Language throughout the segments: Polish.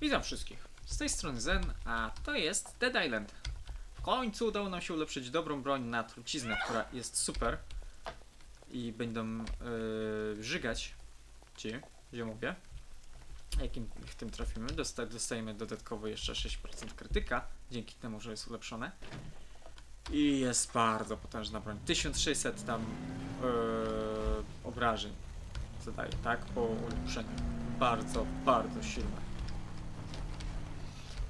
Witam wszystkich. Z tej strony Zen, a to jest Dead Island. W końcu udało nam się ulepszyć dobrą broń na truciznę, która jest super. I będą yy, żygać ci ziomowie. Jakim ich tym trafimy, dosta dostajemy dodatkowo jeszcze 6% krytyka, dzięki temu, że jest ulepszone. I jest bardzo potężna broń. 1600 tam yy, obrażeń zadaje, tak? Po ulepszeniu. Bardzo, bardzo silne.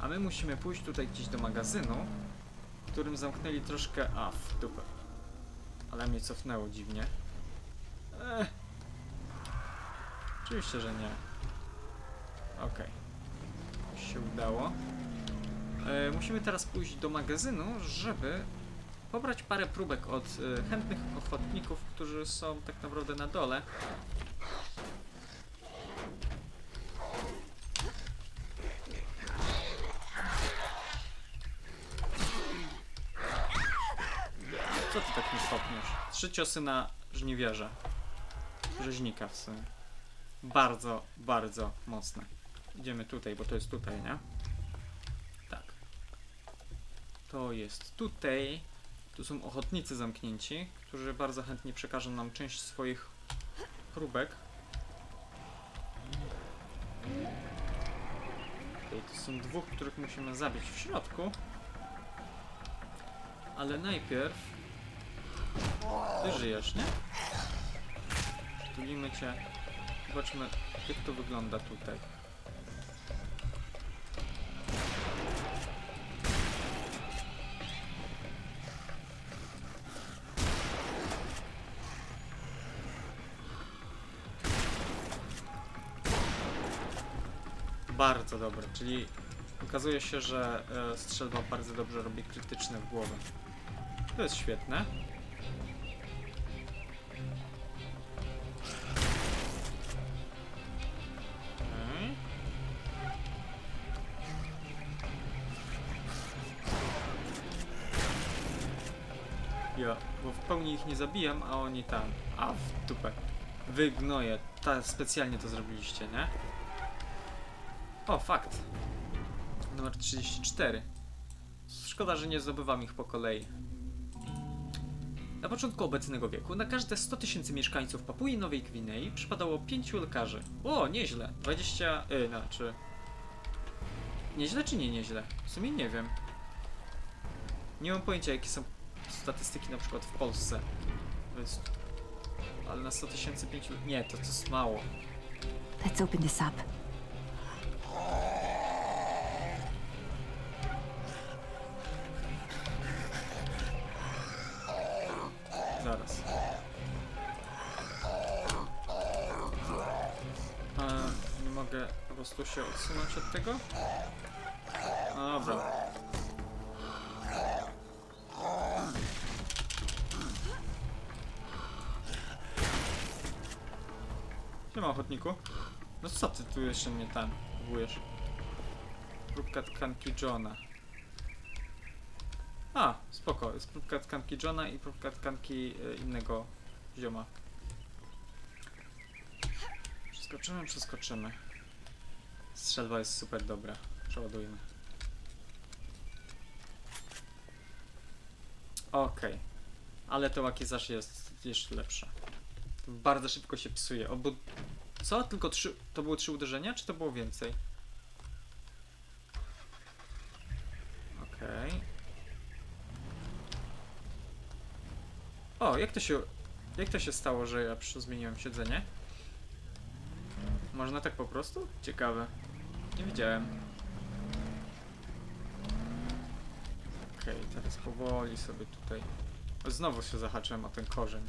A my musimy pójść tutaj gdzieś do magazynu, w którym zamknęli troszkę... A, w dupę. Ale mnie cofnęło dziwnie. Ech. Oczywiście, że nie. Okej. Już się udało. E, musimy teraz pójść do magazynu, żeby pobrać parę próbek od e, chętnych ochotników, którzy są tak naprawdę na dole. Co ty tak nie stopniesz? Trzy ciosy na żniwierze. Rzeźnika w sumie. Bardzo, bardzo mocne. Idziemy tutaj, bo to jest tutaj, nie? Tak. To jest tutaj. Tu są ochotnicy zamknięci, którzy bardzo chętnie przekażą nam część swoich próbek. Tutaj to są dwóch, których musimy zabić w środku. Ale najpierw... Ty żyjesz, nie? Przytulimy cię. Zobaczmy, jak to wygląda tutaj. Bardzo dobre, czyli okazuje się, że e, strzelba bardzo dobrze robi krytyczne w głowę. To jest świetne. Ich nie zabijam, a oni tam. A w dupę. Wy gnoje, ta, specjalnie to zrobiliście, nie? O, fakt. Numer 34. Szkoda, że nie zdobywam ich po kolei. Na początku obecnego wieku na każde 100 tysięcy mieszkańców Papui Nowej Gwinei przypadało 5 lekarzy. O, nieźle. 20... Yy, znaczy... Nieźle czy nie nieźle? W sumie nie wiem. Nie mam pojęcia jakie są statystyki na przykład w Polsce. Ale na 100 tysięcy 5... Nie, to, to jest mało. Let's open this up. Zaraz. A, nie mogę po prostu się odsunąć od tego? Dobra. Ochotniku. No co ty tu jeszcze mnie tam próbujesz? Próbka tkanki Johna. A, spoko. Jest próbka tkanki Johna i próbka tkanki e, innego zioma. Przeskoczymy, przeskoczymy. Strzelba jest super dobra. Przeładujmy. Okej. Ale to makijaż jest jeszcze lepsze. Bardzo szybko się psuje. Obu... Co? Tylko trzy... To były trzy uderzenia, czy to było więcej? Okej. O, jak to się. Jak to się stało, że ja zmieniłem siedzenie? Można tak po prostu? Ciekawe. Nie wiedziałem. Okej, teraz powoli sobie tutaj. Znowu się zahaczyłem o ten korzeń.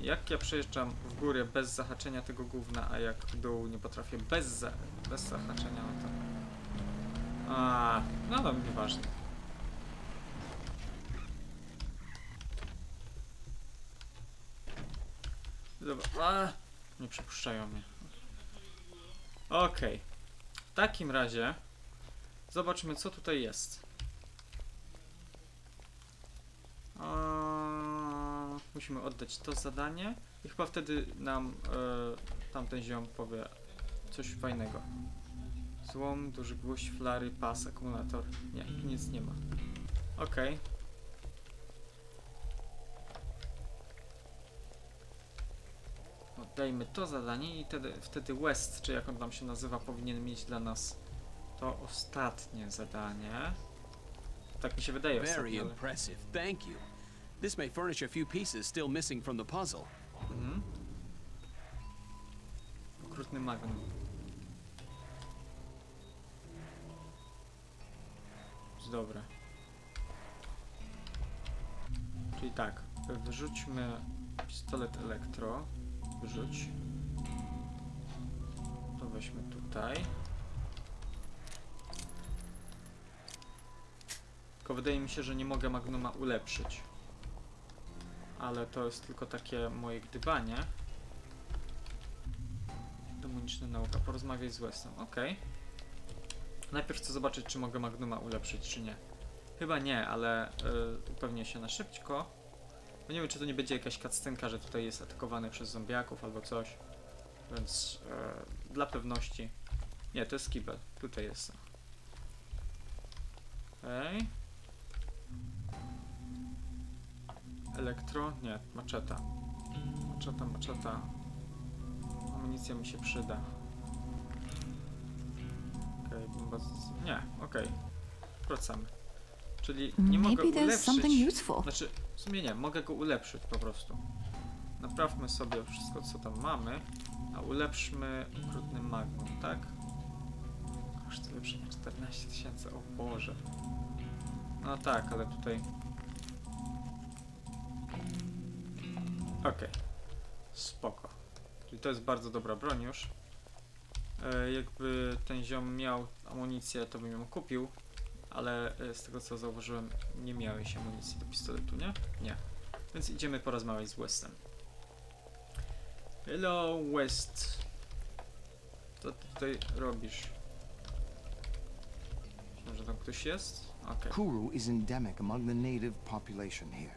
Jak ja przejeżdżam w górę bez zahaczenia tego gówna, a jak w dół nie potrafię bez, za bez zahaczenia, no to... A, no no, nieważne. Dobra. A, nie przepuszczają mnie. Okej. W takim razie zobaczmy co tutaj jest. A, musimy oddać to zadanie i chyba wtedy nam e, tamten ziom powie coś fajnego. Złom, duży gwóźdź, flary, pas, akumulator. Nie, tu nic nie ma. Okej. Oddajmy to zadanie i wtedy, wtedy West, czy jak on tam się nazywa, powinien mieć dla nas to ostatnie zadanie. Tak mi się wydaje Very ostatnie, impressive, thank you. This may furnish a few pieces still missing from the puzzle. Mhm. Okrutny magnum. Dobre. Czyli tak, wyrzućmy pistolet elektro. Wyrzuć. To weźmy tutaj. Tylko wydaje mi się, że nie mogę magnuma ulepszyć ale to jest tylko takie moje gdybanie. Demoniczna nauka. Porozmawiaj z Westem. Okej. Najpierw chcę zobaczyć, czy mogę Magnuma ulepszyć, czy nie. Chyba nie, ale y, upewnię się na szybko. Bo nie wiem, czy to nie będzie jakaś cutscenka, że tutaj jest atakowany przez zombiaków albo coś. Więc y, dla pewności. Nie, to jest kibel. Tutaj jest. Okej. Elektro? Nie, maczeta. Maczeta, maczeta. Amunicja mi się przyda. Okej, bomba z... Nie, okej. Wracamy. Czyli nie mogę Maybe ulepszyć... Znaczy, w sumie nie, mogę go ulepszyć po prostu. Naprawmy sobie wszystko, co tam mamy, a ulepszmy okrutny magnum, tak? Koszt ulepszenia 14 tysięcy, o Boże. No tak, ale tutaj... Okej. Spoko. Czyli to jest bardzo dobra broń już. E, jakby ten ziom miał amunicję, to bym ją kupił. Ale e, z tego co zauważyłem, nie miałeś amunicji do pistoletu, nie? Nie. Więc idziemy porozmawiać z Westem. Hello, West. Co ty tutaj robisz? Myślałem, że tam ktoś jest? Okej. Kuru is endemic among the native population here,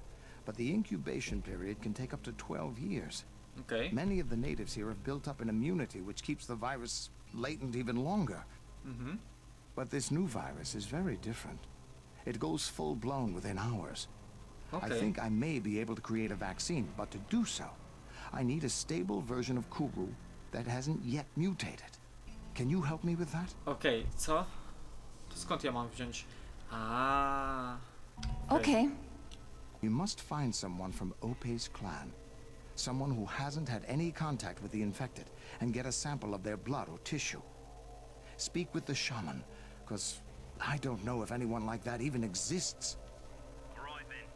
but the incubation period can take up to 12 years. Okej. Many of the natives here have built up an immunity which keeps the virus latent even longer. Mm-hmm. But this new virus is very different. It goes full blown within hours. Okay. I think I may be able to create a vaccine, but to do so, I need a stable version of Kuru that hasn't yet mutated. Can you help me with that? Okej, co? To skąd ja mam wziąć? A. Okay. You must find someone from Ope's clan. Someone who hasn't had any contact with the infected, and get a sample of their blood or tissue. Speak with the shaman, because I don't know if anyone like that even exists. Right then.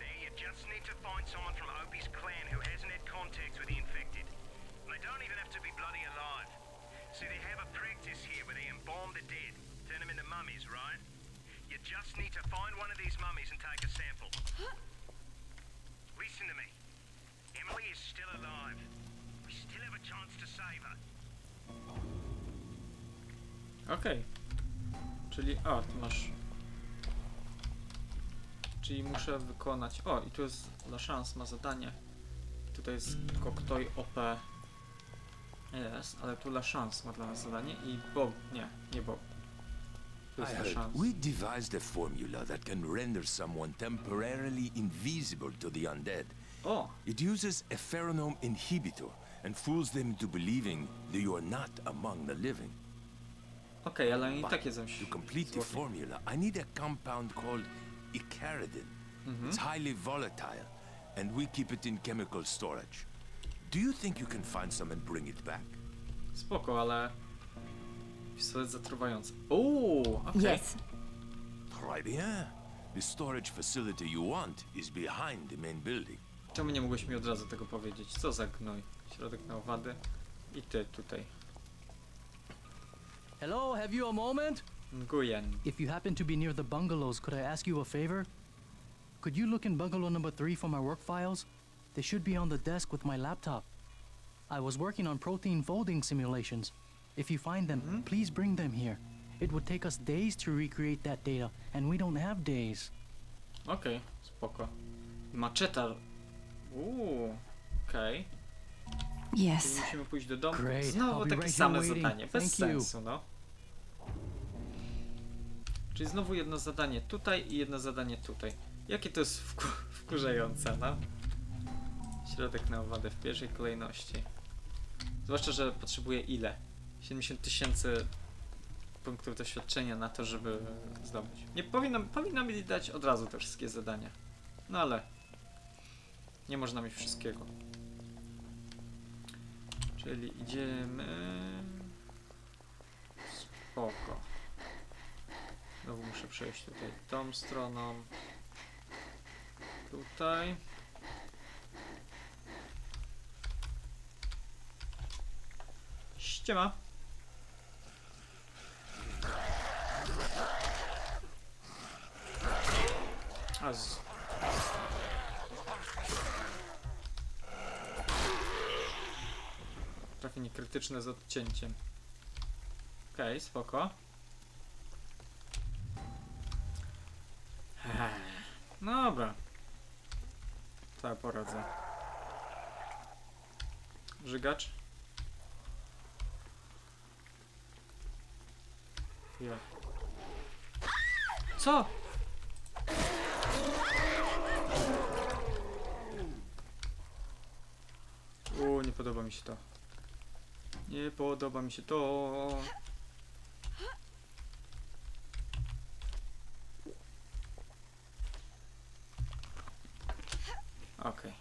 Now you just need to find someone from Opie's clan who hasn't had contact with the infected. And they don't even have to be bloody alive. See, they have a practice here where they embalm the dead, turn them into mummies, right? You just need to find one of these mummies and take a sample. Listen to me. Emily is still alive. We still have a chance to save her. Okej. Czyli, o, tu masz. Czyli muszę wykonać. O, i tu jest La Chance, ma zadanie. Tutaj jest Koktoj OP. Jest, ale tu La Chance ma dla nas zadanie i Bob. Nie, nie Bob. We devised a formula that can render someone temporarily invisible to the undead. O! It uses a pheromone inhibitor and fools them into believing that you are not among the living. Okej, ale oni i But tak jedzą to complete the formula, I need a compound called icaridin. It's highly volatile, and we keep it in chemical storage. Do you think you can find some and bring it back? Spoko, ale... Pistolet zatruwający. Uuu, okej. Yes. Bien. The storage facility you want is behind the main building. Czemu nie mogłeś mi od razu tego powiedzieć? Co za gnój? Środek na owady. I ty tutaj. Hello, have you a moment? Nguyen. If you happen to be near the bungalows, could I ask you a favor? Could you look in bungalow number three for my work files? They should be on the desk with my laptop. I was working on protein folding simulations. If you find them, please bring them here. It would take us days to recreate that data, and we don't have days. Okej, spoko. Maczeta. Uuu, okej. Czyli Yes. musimy pójść do domu. Great, Znowu I'll takie right same zadanie. Bez Thank you. sensu, no. Czyli znowu jedno zadanie tutaj i jedno zadanie tutaj. Jakie to jest wku wkurzające, no? Środek na owadę w pierwszej kolejności. Zwłaszcza, że potrzebuje ile? 70 tysięcy punktów doświadczenia na to, żeby zdobyć. Nie powinno, powinno mi dać od razu te wszystkie zadania. No ale nie można mieć wszystkiego. Czyli idziemy... Spoko. Znowu muszę przejść tutaj tą stroną. Tutaj. Ściema. A z... Trafienie krytyczne z odcięciem. Okej, spoko. Ech, No dobra. To ja poradzę. Żygacz. Ja. Co? Nie podoba mi się to. Nie podoba mi się to. Okej.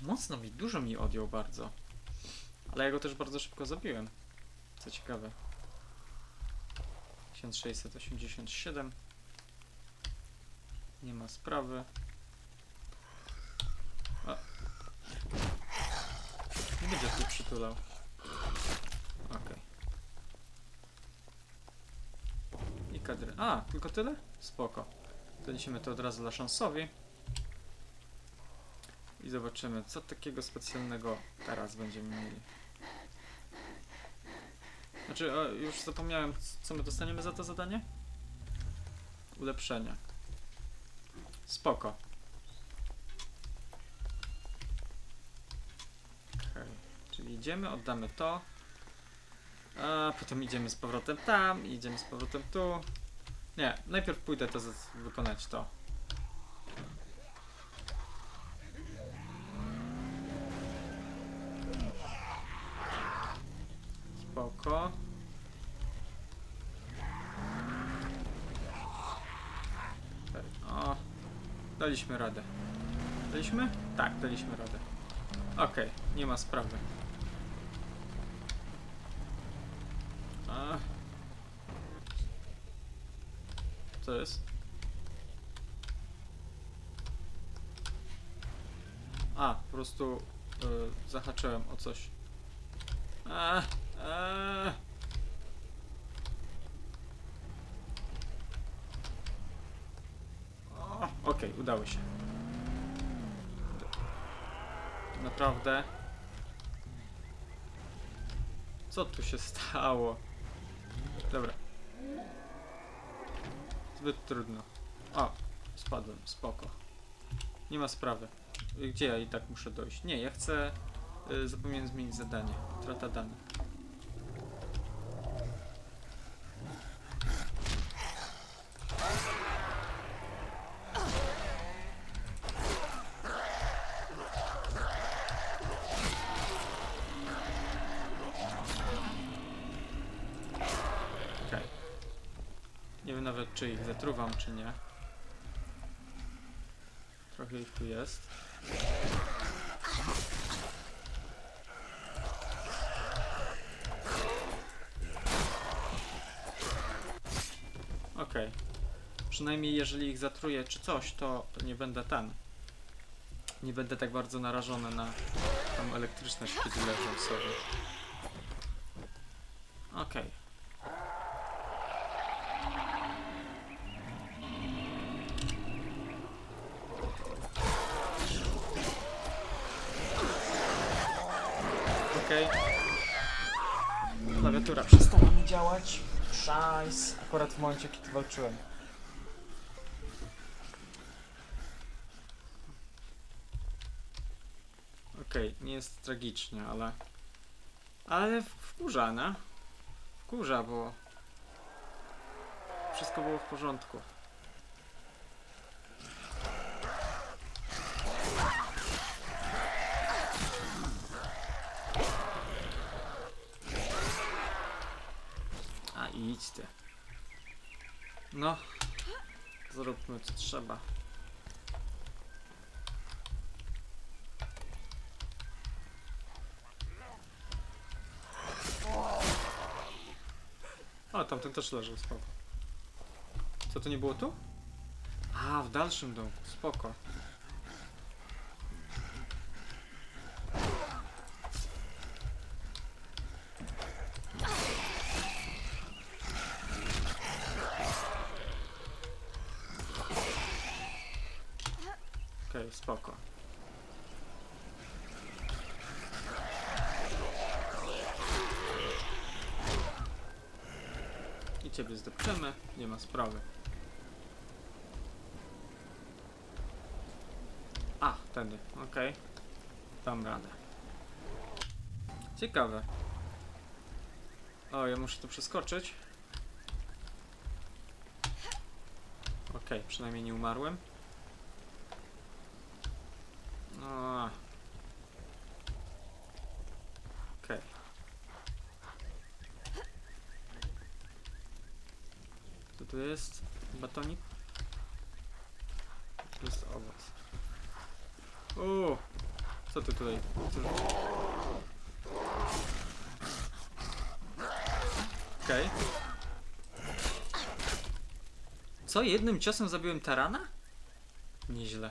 Mocno mi, dużo mi odjął bardzo. Ale ja go też bardzo szybko zabiłem. Co ciekawe. 1687. Nie ma sprawy. A. Nie będzie tu przytulał. Okej. I kadry. A, tylko tyle? Spoko. Doniesiemy to od razu dla szansowi. I zobaczymy, co takiego specjalnego teraz będziemy mieli. Znaczy, już zapomniałem, co my dostaniemy za to zadanie? Ulepszenia. Spoko. Okej, czyli idziemy, oddamy to. A potem idziemy z powrotem tam, idziemy z powrotem tu. Nie, najpierw pójdę to wykonać to. Spoko. O, daliśmy radę. Daliśmy? Tak, daliśmy radę. Okej, nie ma sprawy. A. Co jest? A, po prostu y, zahaczyłem o coś. A, a. Okej, udało się. Naprawdę. Co tu się stało? Dobra. Zbyt trudno. O, spadłem, spoko. Nie ma sprawy. Gdzie ja i tak muszę dojść? Nie, ja chcę... Y, zapomniałem zmienić zadanie. Trata danych. Nawet czy ich zatruwam, czy nie. Trochę ich tu jest. Okej. Przynajmniej jeżeli ich zatruję czy coś, to, to nie będę ten. Nie będę tak bardzo narażony na tą elektryczność, kiedy leżą sobie. Okej. Okej. Klawiatura przestała mi działać. Szajs. Akurat w momencie, kiedy walczyłem. Okej, nie jest tragicznie, ale... Ale wkurza, nie? Wkurza, bo... wszystko było w porządku. A idź ty. No, zróbmy co trzeba. O, tamten też leży, spoko. Co to nie było tu? A, w dalszym domku, spoko. Spoko. I ciebie zdepczemy, nie ma sprawy. A, tędy, okej. Dam radę. Ciekawe. O, ja muszę tu przeskoczyć. Okej, przynajmniej nie umarłem. No. Okej. Co tu jest? Batonik? Tu jest owoc. O, Co ty tutaj? Okej. Co? Jednym ciosem zabiłem tarana? Nieźle.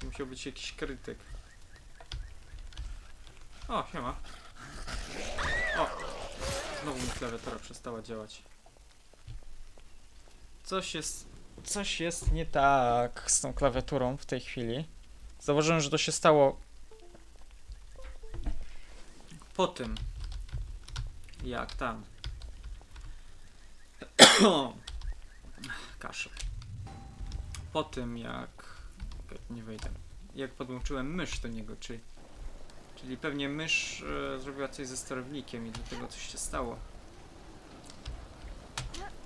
To musiał być jakiś krytyk. O, siema. O! Znowu mi klawiatura przestała działać. Coś jest... Coś jest nie tak z tą klawiaturą w tej chwili. Zauważyłem, że to się stało... Po tym. Jak tam. Kaszel. Po tym jak... Nie wejdę. Jak podłączyłem mysz do niego, czyli... Czyli pewnie mysz e, zrobiła coś ze sterownikiem i dlatego coś się stało.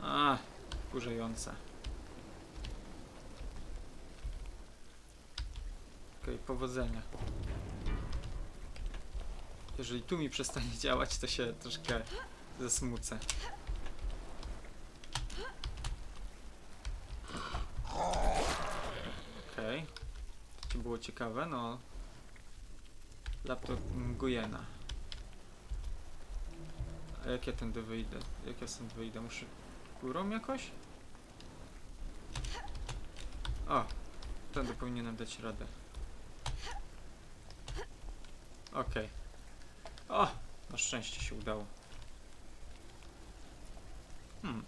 A, kurzające. Okej, powodzenia. Jeżeli tu mi przestanie działać, to się troszkę zasmucę. Okej. To było ciekawe, no. Laptop Gujena. A jak ja tędy wyjdę? Jak ja stąd wyjdę? Muszę górą jakoś? O! Tędy powinienem dać radę. Okej. O! Na szczęście się udało. Hmm.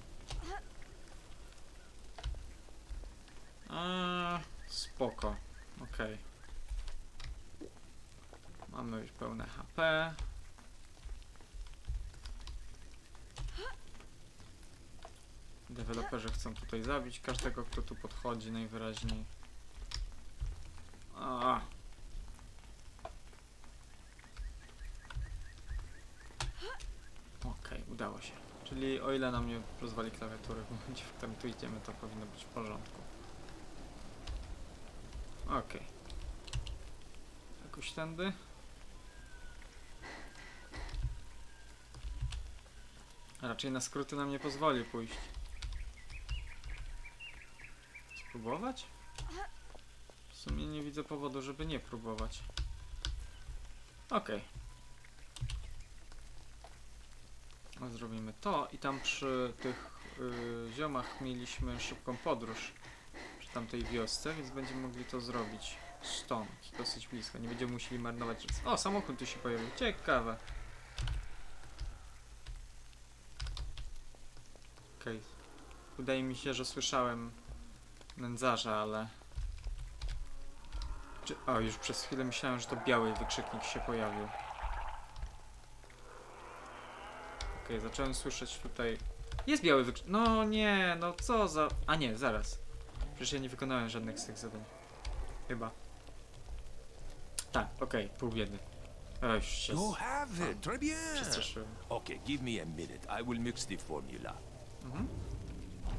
A, spoko. Okej. Mamy już pełne HP. Deweloperzy chcą tutaj zabić każdego, kto tu podchodzi najwyraźniej. A. Okej, udało się. Czyli o ile nam nie rozwali klawiatury w momencie, w którym tu idziemy, to powinno być w porządku. Okej. Jakoś tędy? Raczej na skróty nam nie pozwoli pójść. Spróbować? W sumie nie widzę powodu, żeby nie próbować. Okej. A Zrobimy to i tam przy tych y, ziomach mieliśmy szybką podróż przy tamtej wiosce, więc będziemy mogli to zrobić stąd, dosyć blisko. Nie będziemy musieli marnować czas. O, samochód tu się pojawił. Ciekawe. Okej. Wydaje mi się, że słyszałem nędzarza, ale... Czy... O, już przez chwilę myślałem, że to biały wykrzyknik się pojawił. Okej, zacząłem słyszeć tutaj... Jest biały wykrzyknik... No nie, no co za... A nie, zaraz. Przecież ja nie wykonałem żadnych z tych zadań. Chyba. Tak, okej, pół biedy. O, już się You have it. Très bien. przestraszyłem. Okay, give me a minute. I will mix the formula.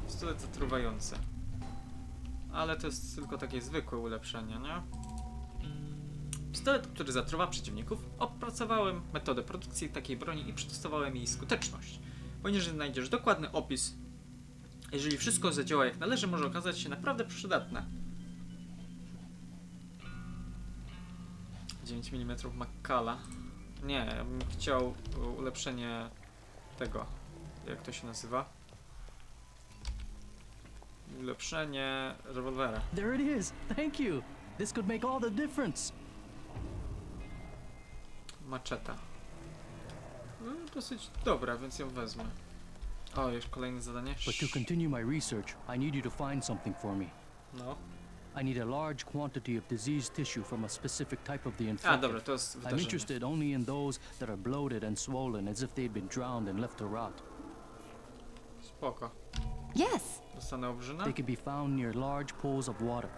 Pistolet zatruwający. Ale to jest tylko takie zwykłe ulepszenie, nie? Pistolet, który zatruwa przeciwników. Opracowałem metodę produkcji takiej broni i przetestowałem jej skuteczność. Poniżej znajdziesz dokładny opis. Jeżeli wszystko zadziała jak należy, może okazać się naprawdę przydatne. 9 mm Maccala. Nie, ja bym chciał e, ulepszenie tego. Jak to się nazywa? Ulepszenie rewolwera. There it is. Thank you. This could make all the difference. Maczeta. No, dosyć dobra, więc ją wezmę. O, już kolejne zadanie. But to continue my research, I need you to find something for me. No. I need a large quantity of diseased tissue from a specific type of the A, infected. dobra, to jest I'm interested only in those that are bloated and swollen as if they'd been drowned and left to rot. Spoko. Yes. Dostanę obrzyna? They can be found near large pools of water.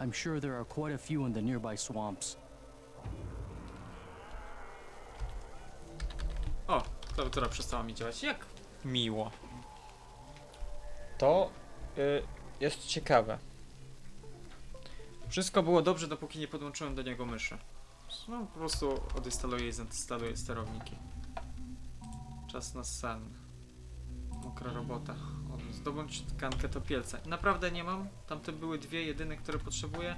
I'm sure there are quite a few in the nearby swamps. O, klawiatura przestała mi działać. Jak miło. To y, jest ciekawe. Wszystko było dobrze, dopóki nie podłączyłem do niego myszy. No, po prostu odinstaluję i zainstaluję sterowniki. Czas na sen. Mokra robota. O, Zdobądź tkankę topielca. Naprawdę nie mam. Tamte były dwie jedyne, które potrzebuję.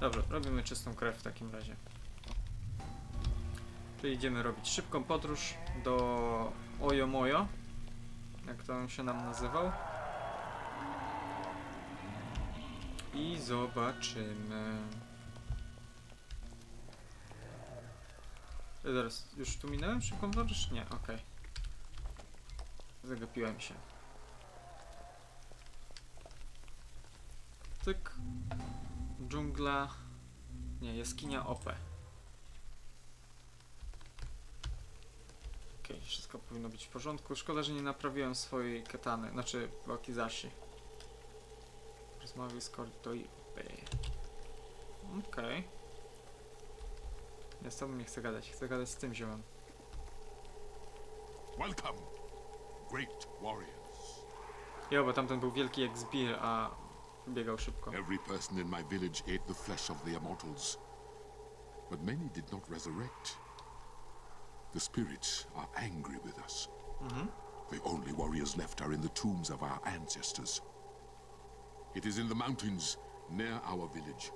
Dobrze, robimy czystą krew w takim razie. Tu idziemy robić szybką podróż do Ojomojo. Jak to on się nam nazywał. I zobaczymy. E, Zaraz, już tu minąłem szybką podróż? Nie, okej. Zagapiłem się. Tyk. Dżungla. Nie, jaskinia OP. Okej, wszystko powinno być w porządku. Szkoda, że nie naprawiłem swojej katany, znaczy Wakizashi. Rozmawiaj z Kortoi Okej. Ja z tobą nie chcę gadać, chcę gadać z tym ziomem. Welcome, great warriors. Jo, bo tamten był wielki jak zbir, a biegał szybko. Every person in my village ate the flesh of the immortals, but many did not resurrect. The spirits are angry with us. The only warriors left are in the tombs of our ancestors. It is in the mountains near our village.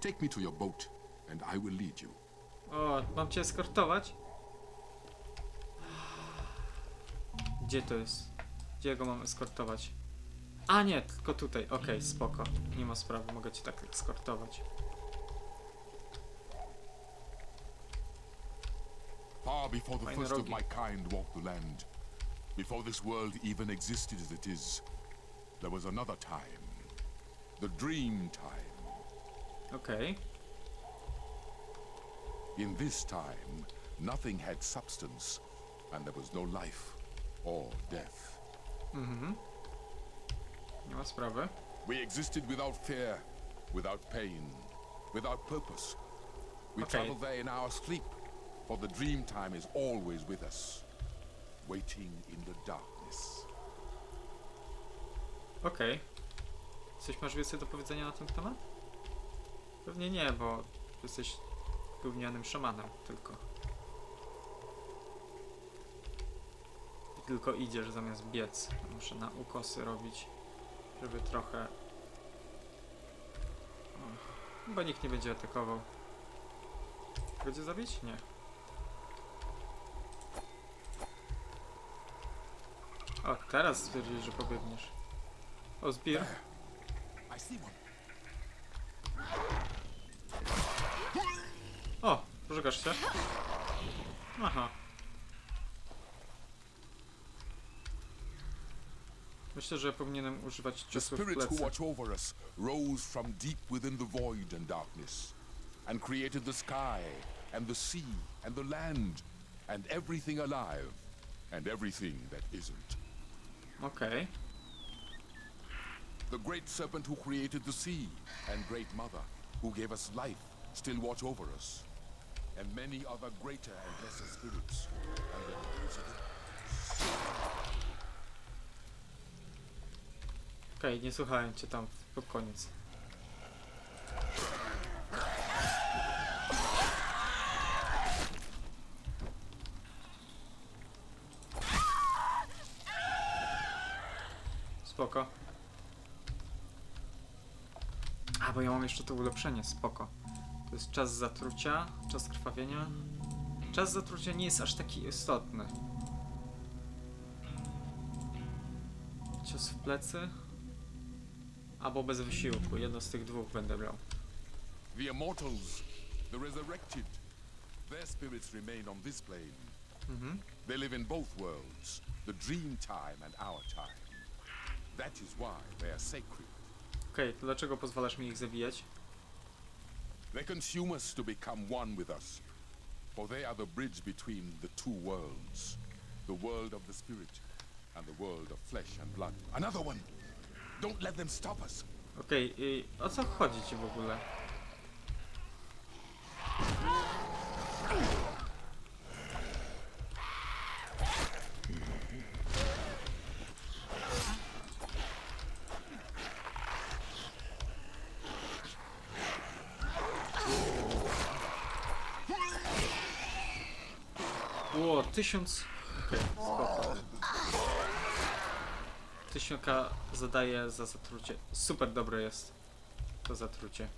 Take me to your boat, and I will lead you. O, mam cię eskortować? Gdzie to jest? Gdzie go mam eskortować? A nie, tylko tutaj. Okej, spoko. Nie ma sprawy, mogę cię tak eskortować. Before the first of my kind walked the land, before this world even existed as it is, there was another time. The dream time. Okay. In this time, nothing had substance, and there was no life or death. Mm-hmm. Nie ma sprawy. We existed without fear, without pain, without purpose. We Okay. travel there in our sleep, for the dream time is always with us, waiting in the darkness. Okej. Coś masz więcej do powiedzenia na ten temat? Pewnie nie, bo jesteś gównianym szamanem tylko. I tylko idziesz zamiast biec. Muszę na ukosy robić, żeby trochę... O, chyba nikt nie będzie atakował. Będzie zabić? Nie. O, teraz stwierdziłeś, że pobiegniesz. O, zbir. O, pożegasz się? Aha. Myślę, że powinienem używać The ciosów w spirits who plecy. watch over us rose from deep within the void and darkness, and created the sky, and the sea, and the land, and everything alive, and everything that isn't. Okej. The great serpent who created the sea, and Great Mother, who gave us life, still watch over us. And many other greater and lesser spirits. Okej, nie słuchałem cię tam pod koniec. Spoko. A, bo ja mam jeszcze to ulepszenie, spoko. To jest czas zatrucia, czas krwawienia. Czas zatrucia nie jest aż taki istotny. Cios w plecy. Albo bez wysiłku, jedno z tych dwóch będę brał. The immortals, the resurrected. Their spirits remain on this plane. Mhm. They live in both worlds, the dream time and our time. Okej, to dlaczego pozwalasz mi ich zabijać? They consume us to become one with us, for they are the bridge between the two worlds the world of the spirit and the world of flesh and blood. Another one! Don't let them stop us! Okej, i o co chodzi ci w ogóle? Ło, tysiąc... Okej, spoko. Tysiąca zadaje za zatrucie. Super dobre jest to zatrucie.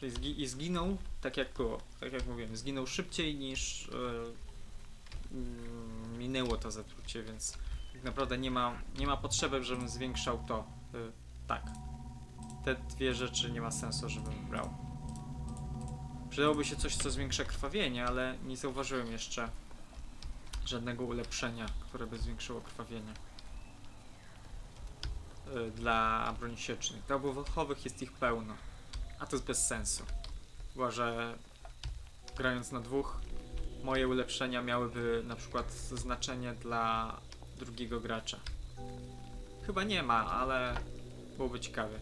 Czyli zgi I zginął tak jak było. Tak jak mówiłem, zginął szybciej niż yy, minęło to zatrucie, więc tak naprawdę nie ma, nie ma potrzeby, żebym zwiększał to. Yy, tak. Te dwie rzeczy nie ma sensu, żebym brał. Przydałoby się coś, co zwiększa krwawienie, ale nie zauważyłem jeszcze żadnego ulepszenia, które by zwiększyło krwawienie. Y, Dla broni siecznych. Dla obuchowych jest ich pełno. A to jest bez sensu. Chyba, że grając na dwóch, moje ulepszenia miałyby na przykład znaczenie dla drugiego gracza. Chyba nie ma, ale byłoby ciekawie.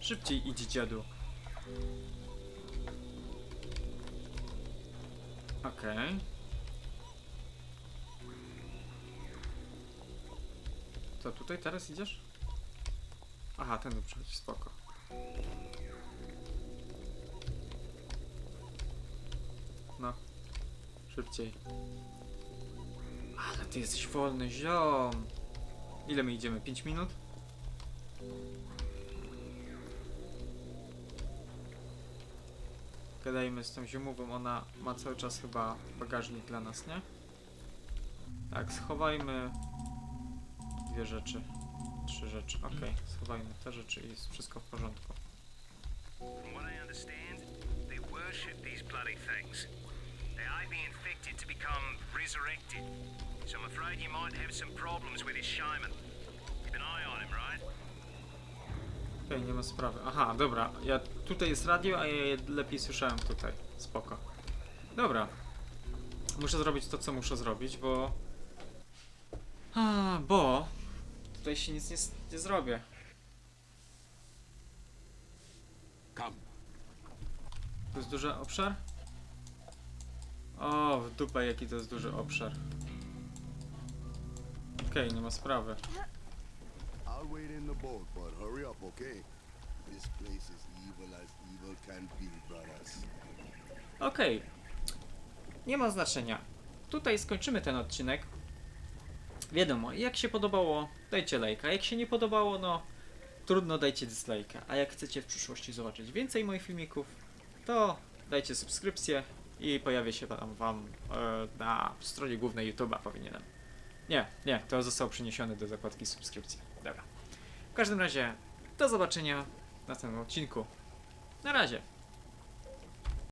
Szybciej idź dziadu. Okej. Co, tutaj teraz idziesz? Aha, ten przychodzi, spoko. No. Szybciej. Ale ty jesteś wolny, ziom! Ile my idziemy? 5 minut? Gadajmy z tą ziomową, ona ma cały czas chyba bagażnik dla nas, nie? Tak, schowajmy dwie rzeczy. Trzy rzeczy. Okej, schowajmy te rzeczy i jest wszystko w porządku. From what I understand, they worship these bloody things. They may be infected to become resurrected. So I'm afraid you might have some problems with his shaman. Okej, nie ma sprawy. Aha, dobra. Ja tutaj jest radio, a ja je lepiej słyszałem tutaj. Spoko. Dobra. Muszę zrobić to, co muszę zrobić, bo... A, bo... Tutaj się nic nie, nie zrobię. Come. To jest duży obszar? O, w dupę jaki to jest duży obszar. Okej, nie ma sprawy. I'll wait in the boat, but hurry up, okay? This place is evil as evil can be, brothers. Okej. Nie ma znaczenia. Tutaj skończymy ten odcinek. Wiadomo, jak się podobało, dajcie lajka. Jak się nie podobało, no trudno, dajcie dislajka. A jak chcecie w przyszłości zobaczyć więcej moich filmików, to dajcie subskrypcję i pojawię się tam wam e, na stronie głównej YouTube'a powinienem. Nie, nie, to zostało przeniesione do zakładki subskrypcji. Dobra. W każdym razie, do zobaczenia w następnym odcinku. Na razie.